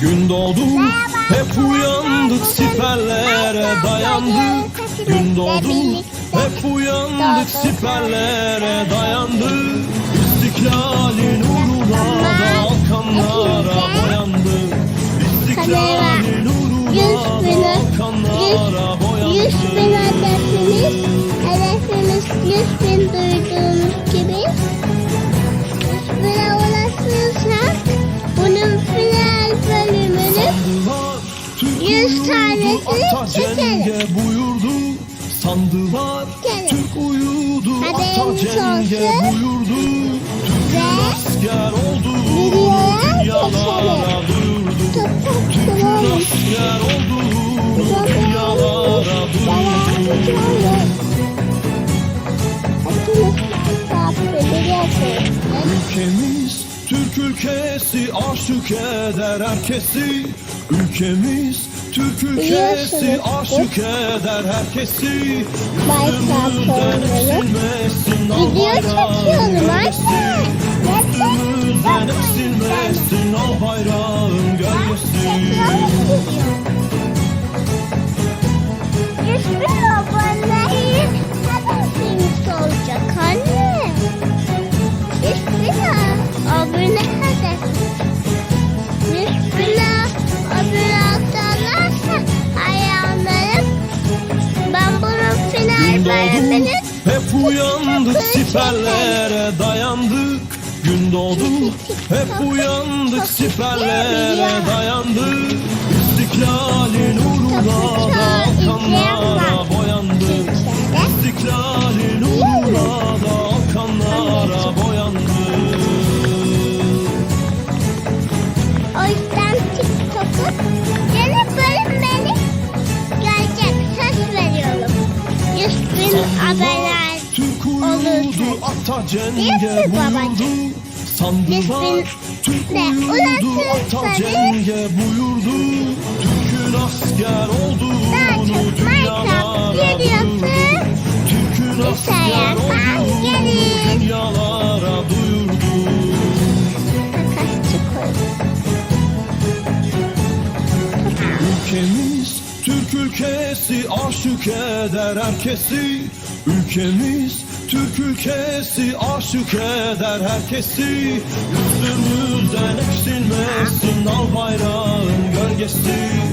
Gün doğdu hep uyandık siperlere dayandık. Gün doğdu hep uyandık siperlere dayandık. İstiklalin uğruna Balkanlara boyandık İstiklalin uğruna bin boyandık Yüz tanesini çekelim. buyurdu Sandılar Gelin. Türk uyudu ata cenge buyurdu. Türk'ün asker videoya dünyalara duyurdu Türk'ün asker olduğunu dünyalara duyurdu Ülkemiz Türk ülkesi aşık eder herkesi. Ülkemiz Türk ülkesi aşık eder herkesi. Oynuyorum. eksilmesin Video bayrağın gölgesi anne. Üstümüzden eksilmesin al bayrağın gölgesi hep uyandık siperlere dayandık Gün doğdu hep uyandık siperlere dayandık İstiklalin uğruna Balkanlara boyandık İstiklalin uğruna Balkanlara boyandık O yüzden TikTok'u yeni bölümleri gelecek. Söz veriyorum. 100 bin abone. Uyudu ata cenge buyurdu Sandılar Türk Ulaşırsa ata cenge buyurdu. Türk'ün asker Daha olduğunu videosu duyurdu Türk'ün asker olduğunu dünyalara duyurdu. Ülkemiz Türk ülkesi aşık eder herkesi. Ülkemiz ülkesi aşık eder herkesi. Üstümüzden eksilmesin al bayrağın gölgesi